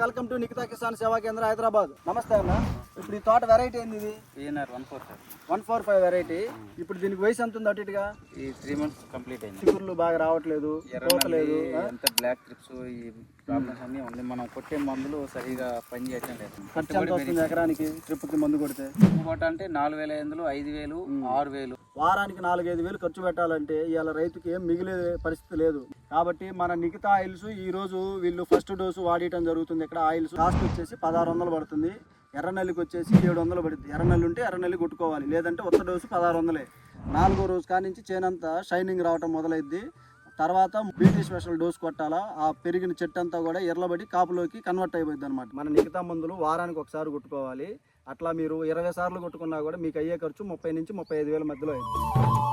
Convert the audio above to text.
కిసాన్ సేవా కేంద్ర హైదరాబాద్. నమస్తే అన్న. ఇప్పుడు ఈ తోట వెరైటీ ఏంది ఇది? One four sir one four five variety ఇప్పుడు దీనికి వయసు ఎంత ఉంది అటు ఇటుగా? ఈ త్రీ మంత్స్ కంప్లీట్ అయింది. చిగుర్లు బాగా రావట్లేదు ఆ? ఎంత బ్లాక్ ట్రిప్స్ ఈ ప్రాబ్లమ్స్ అన్నీ ఉంది మనం కొట్టే మందులు సరిగా పని చేయటం లేదు. ఖర్చు ఎంత వస్తుంది ఎకరానికి ట్రిప్కి మందు కొడితే? ఇంకోటి అంటే నాలుగు వేల ఐదు ఐదు వేలు ఆరు వేలు. వారానికి నాలుగైదు వేలు ఖర్చు పెట్టాలంటే ఇవాళ రైతుకి ఏం మిగిలే పరిస్థితి లేదు. కాబట్టి మన నిఖితా ఆయిల్స్ ఈ రోజు వీళ్ళు ఫస్ట్ డోసు వాడటం జరుగుతుంది. ఇక్కడ ఆయిల్స్ కాస్ట్ వచ్చేసి పదహారు వందలు పడుతుంది. ఎర్రనల్లికి వచ్చేసి ఏడు వందలు పడుతుంది. ఎర్రనల్లి ఉంటే ఎర్రనల్లి కొట్టుకోవాలి. లేదంటే ఒక్క డోసు పదహారు వందలే. నాలుగో రోజు కానించి చేనంతా షైనింగ్ రావటం మొదలైద్ది. తర్వాత బీటీ స్పెషల్ డోస్ కొట్టాలా. ఆ పెరిగిన చెట్టు అంతా కూడా ఎర్లబడి కాపులోకి కన్వర్ట్ అయిపోయింది అనమాట మన మిగతా మందులు వారానికి ఒకసారి కొట్టుకోవాలి. అట్లా మీరు ఇరవై సార్లు కొట్టుకున్నా కూడా మీకు అయ్యే ఖర్చు ముప్పై నుంచి ముప్పై ఐదు వేల మధ్యలో అయింది